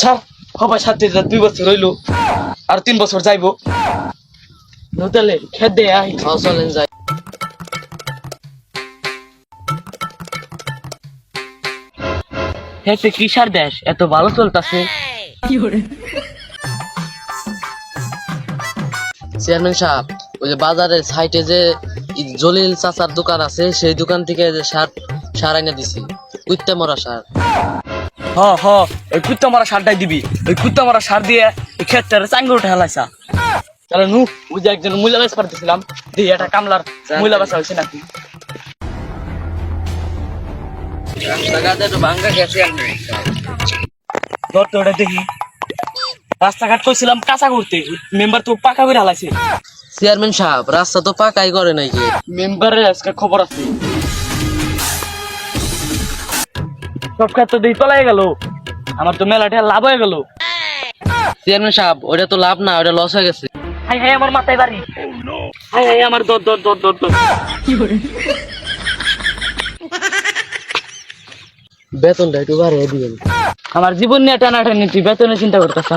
Sir সাথে দুই বছর রইল আর তিন বছর যাইবো। নতালে খেত দে আই চলেন যাই। হেতে কিসার দেশ? এত ভালো চলতেছে। চেয়ারম্যান সাহেব ওই যে বাজারের সাইডে যে জলিল চাচার দোকান আছে সেই দোকান থেকে যে সার সার আইনা দিছি। কুত্তে মরা সার। হ হ ওই কুত্তা মারা সারটাই দিবি। ওই কুত্তা মারা সার দিয়ে এই ক্ষেতটারে চাঙ্গে উঠে হেলাইছা। তাহলে নু ওই যে একজন মূল্য বেশ পারতেছিলাম দিয়ে একটা কামলার মূল্য বেচা হয়েছে নাকি? রাস্তাঘাটে দেখি। কইছিলাম কাঁচা করতে মেম্বার তো পাকা করে হালাইছে। চেয়ারম্যান সাহেব রাস্তা তো পাকাই করে নাকি মেম্বারের আজকে খবর আছে। তো দিয়ে তলায় গেল। আমার তো মেলাটা লাভ হয়ে গেল। চেয়ারম্যান সাহেব ওটা তো লাভ না ওটা লস হয়ে গেছে। হাই হাই আমার মাথায় বাড়ি। হাই হাই আমার দর দর দর দর দর। বেতনটা একটু বাড়িয়ে দিবেন। আমার জীবন নিয়ে টানাটানি তুই বেতনে চিন্তা করতেছ?